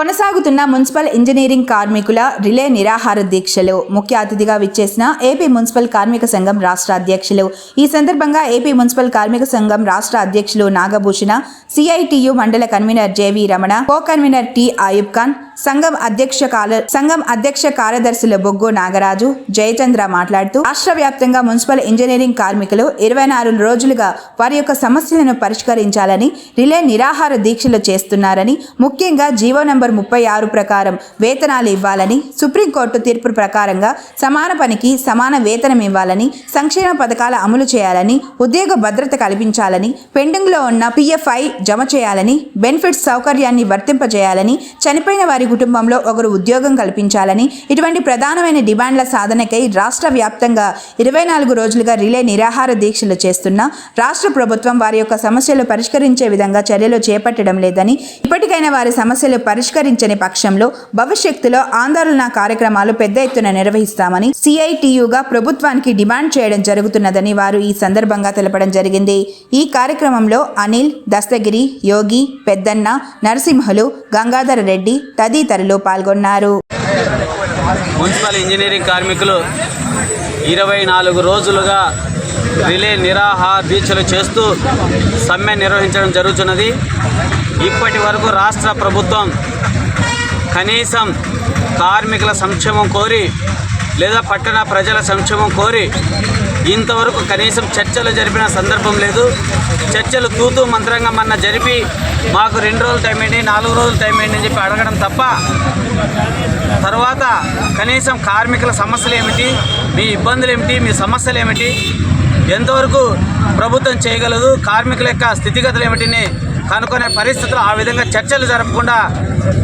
కొనసాగుతున్న municipal engineering కార్మికుల relay నిరాహార దీక్షలు. ముఖ్య అతిథిగా విచ్చేసిన ఏపీ మున్సిపల్ కార్మిక సంఘం రాష్ట్ర అధ్యక్షులు. ఈ సందర్భంగా ఏపీ మున్సిపల్ కార్మిక సంఘం రాష్ట్ర అధ్యక్షులు Nagabhushana C I T U మండల convener J V Ramana co convener T Ayub Khan సంఘం అధ్యక్ష కాల సంఘం అధ్యక్ష కార్యదర్శులు బొగ్గు నాగరాజు జయచంద్ర మాట్లాడుతూ రాష్ట్ర వ్యాప్తంగా మున్సిపల్ ఇంజనీరింగ్ కార్మికులు ఇరవై నాలుగు రోజులుగా వారి యొక్క సమస్యలను పరిష్కరించాలని రిలే నిరాహార దీక్షలు చేస్తున్నారని ముఖ్యంగా జీవో నంబర్ ముప్పై ఆరు ప్రకారం వేతనాలు ఇవ్వాలని సుప్రీంకోర్టు తీర్పు ప్రకారంగా సమాన పనికి సమాన వేతనం ఇవ్వాలని సంక్షేమ పథకాల అమలు చేయాలని ఉద్యోగ భద్రత కల్పించాలని పెండింగ్లో ఉన్న పిఎఫ్ఐ జమ చేయాలని బెనిఫిట్స్ సౌకర్యాన్ని వర్తింపజేయాలని చనిపోయిన వారి కుటుంబంలో ఒకరు ఉద్యోగం కల్పించాలని ఇటువంటి ప్రధానమైన డిమాండ్ల సాధనకై రాష్ట్ర వ్యాప్తంగా ఇరవై నాలుగు రోజులుగా రిలే నిరాహార దీక్షలు చేస్తున్న రాష్ట్ర ప్రభుత్వం వారి యొక్క సమస్యలు పరిష్కరించే విధంగా చర్యలు చేపట్టడం లేదని ఇప్పటికైనా వారి సమస్యలు పరిష్కరించని పక్షంలో భవిష్యత్తులో ఆందోళన కార్యక్రమాలు పెద్ద ఎత్తున నిర్వహిస్తామని సిఐటియుగా ప్రభుత్వానికి డిమాండ్ చేయడం జరుగుతున్నదని వారు ఈ సందర్భంగా తెలపడం జరిగింది. ఈ కార్యక్రమంలో అనిల్ దస్తగిరి యోగి పెద్దన్న నరసింహలు గంగాధర రెడ్డి తది తదితరులు పాల్గొన్నారు. మున్సిపల్ ఇంజనీరింగ్ కార్మికులు ఇరవై నాలుగు రోజులుగా రిలే నిరాహార దీక్షలు చేస్తూ సమ్మె నిర్వహించడం జరుగుతున్నది. ఇప్పటి వరకు రాష్ట్ర ప్రభుత్వం కనీసం కార్మికుల సంక్షేమం కోరి లేదా పట్టణ ప్రజల సంక్షేమం కోరి ఇంతవరకు కనీసం చర్చలు జరిపిన సందర్భం లేదు. చర్చలు తూతూ మంత్రంగా మొన్న జరిపి మాకు రెండు రోజులు టైం ఏంటి నాలుగు రోజులు టైం ఏంటి అని చెప్పి అడగడం తప్ప తర్వాత కనీసం కార్మికుల సమస్యలు ఏమిటి మీ ఇబ్బందులు ఏమిటి మీ సమస్యలు ఏమిటి ఎంతవరకు ప్రభుత్వం చేయగలదు కార్మికుల యొక్క స్థితిగతులు ఏమిటిని కనుక్కునే పరిస్థితులు ఆ విధంగా చర్చలు జరపకుండా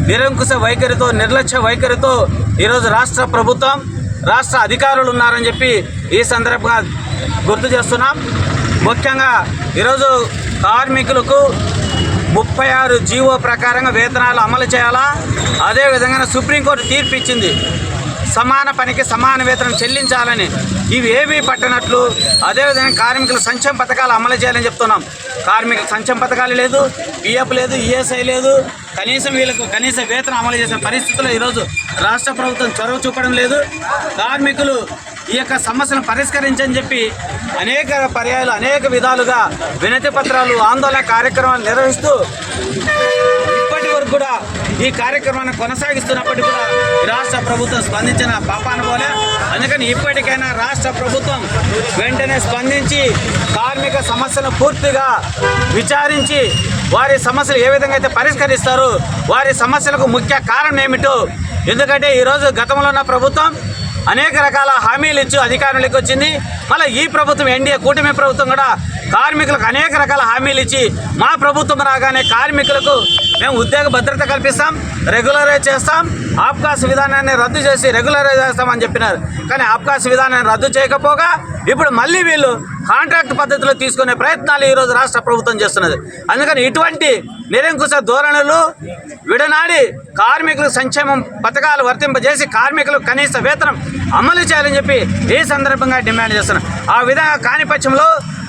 నిరంకుశ వైఖరితో నిర్లక్ష్య వైఖరితో ఈరోజు రాష్ట్ర ప్రభుత్వం రాష్ట్ర అధికారులు ఉన్నారని చెప్పి ఈ సందర్భంగా గుర్తు చేస్తున్నాం. ముఖ్యంగా ఈరోజు కార్మికులకు ముప్పై ఆరు జీవో ప్రకారంగా వేతనాలు అమలు చేయాలా? అదేవిధంగా సుప్రీంకోర్టు తీర్పు ఇచ్చింది. సమాన పనికి సమాన వేతనం చెల్లించాలని ఇవి ఏమీ పట్టనట్లు అదేవిధంగా కార్మికుల సంక్షేమ పథకాలు అమలు చేయాలని చెప్తున్నాం. కార్మికుల సంక్షేమ పథకాలు లేదు పిఎఫ్ లేదు ఈఎస్ఐ లేదు. కనీసం వీళ్ళకు కనీస వేతనం అమలు చేసిన పరిస్థితుల్లో ఈరోజు రాష్ట్ర ప్రభుత్వం చొరవ చూపడం లేదు. కార్మికులు ఈ యొక్క సమస్యను పరిష్కరించని చెప్పి అనేక పర్యాయాలు అనేక విధాలుగా వినతి పత్రాలు ఆందోళన కార్యక్రమాలు నిర్వహిస్తూ వరకు కూడా ఈ కార్యక్రమాన్ని కొనసాగిస్తున్నప్పటికీ కూడా రాష్ట్ర ప్రభుత్వం స్పందించిన పాపాన పోలే అందుకని ఇప్పటికైనా రాష్ట్ర ప్రభుత్వం వెంటనే స్పందించి కార్మిక సమస్యలను పూర్తిగా విచారించి వారి సమస్యలు ఏ విధంగా అయితే పరిష్కరిస్తారు వారి సమస్యలకు ముఖ్య కారణం ఏమిటో ఎందుకంటే ఈరోజు గతంలో ఉన్న ప్రభుత్వం అనేక రకాల హామీలు ఇచ్చి అధికారులకు వచ్చింది. మళ్ళీ ఈ ప్రభుత్వం ఎన్డీఏ కూటమి ప్రభుత్వం కూడా కార్మికులకు అనేక రకాల హామీలు ఇచ్చి మా ప్రభుత్వం రాగానే కార్మికులకు మేము ఉద్యోగ భద్రత కల్పిస్తాం రెగ్యులరైజ్ చేస్తాం ఆబ్కాస్ విధానాన్ని రద్దు చేసి రెగ్యులరైజ్ చేస్తామని చెప్పినారు. కానీ ఆబ్కాస్ విధానాన్ని రద్దు చేయకపోగా ఇప్పుడు మళ్ళీ వీళ్ళు కాంట్రాక్ట్ పద్ధతిలో తీసుకునే ప్రయత్నాలు ఈరోజు రాష్ట్ర ప్రభుత్వం చేస్తున్నది. అందుకని ఇటువంటి నిరంకుశ ధోరణులు విడనాడి కార్మికుల సంక్షేమం పథకాలు వర్తింపజేసి కార్మికులకు కనీస వేతనం అమలు చేయాలని చెప్పి ఈ సందర్భంగా డిమాండ్ చేస్తున్నాం ఆ విధంగా కాని పక్షంలో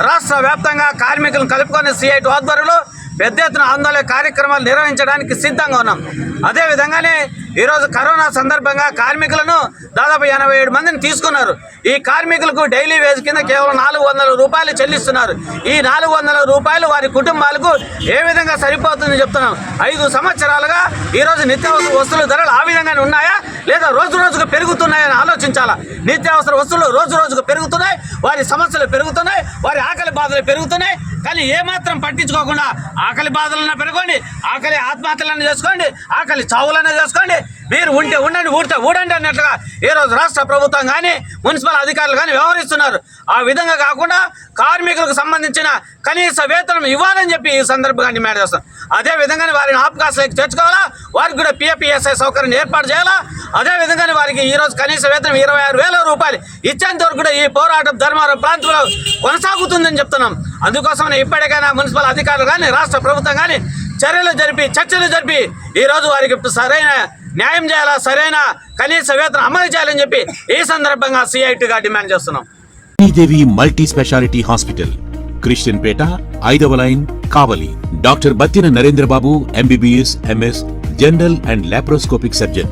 రాష్ట్ర వ్యాప్తంగా కార్మికులను కలుపుకొని సిఐటి ఆధ్వర్యంలో పెద్ద ఎత్తున ఆందోళన కార్యక్రమాలు నిర్వహించడానికి సిద్ధంగా ఉన్నాం. అదేవిధంగానే ఈరోజు కరోనా సందర్భంగా కార్మికులను దాదాపు ఎనభై ఏడు మందిని తీసుకున్నారు. ఈ కార్మికులకు డైలీ వేజ్ కింద కేవలం నాలుగు వందల రూపాయలు చెల్లిస్తున్నారు. ఈ నాలుగు వందల రూపాయలు వారి కుటుంబాలకు ఏ విధంగా సరిపోతుందని చెప్తున్నాం. ఐదు సంవత్సరాలుగా ఈరోజు నిత్యావసర వస్తువుల ధరలు ఆ విధంగానే ఉన్నాయా? లేదా రోజు రోజుకు పెరుగుతున్నాయని ఆలోచించాలా? నిత్యావసర వస్తువులు రోజు రోజుకు పెరుగుతున్నాయి వారి సమస్యలు పెరుగుతున్నాయి వారి ఆకలి బాధలు పెరుగుతున్నాయి కానీ ఏమాత్రం పట్టించుకోకుండా ఆకలి బాధలన్నా పెరగండి ఆకలి ఆత్మహత్యలన్నా చేసుకోండి ఆకలి చావులన్నా చేసుకోండి. మీరు ఉంటే ఉండండి ఊడితే ఊడండి అన్నట్లుగా ఈ రోజు రాష్ట్ర ప్రభుత్వం కానీ మున్సిపల్ అధికారులు కానీ వ్యవహరిస్తున్నారు. ఆ విధంగా కాకుండా కార్మికులకు సంబంధించిన కనీస వేతనం ఇవ్వాలని చెప్పి ఈ సందర్భంగా డిమాండ్ చేస్తాం అదే విధంగానే వారిని ఆప్కాస్లోకి తెచ్చుకోవాలా వారికి కూడా పిఎఫ్ఈఎస్ఐ సౌకర్యం ఏర్పాటు చేయాలా? అదే విధంగా వారికి ఈ రోజు కనీస వేతనం ఇరవై ఆరు వేల రూపాయలు ఇచ్చేంత వరకు కూడా ఈ పోరాటం ధర్మవరం ప్రాంతంలో కొనసాగుతుందని చెప్తున్నాం. అందుకోసం ఇప్పటికైనా మున్సిపల్ అధికారులు కానీ రాష్ట్ర ప్రభుత్వం కానీ చర్యలు జరిపి చర్చలు జరిపి ఈ రోజు వారికి సరైన న్యాయం చేయాలా సరైన కనీస వేతనం అమలు చేయాలని చెప్పి ఈ సందర్భంగా సిఐటిగా డిమాండ్ చేస్తున్నాం. Sridevi multi speciality hospital Christian Peta ఐదవ line Kavali. Doctor Battina Narendrababu MBBS MS general and laparoscopic surgeon.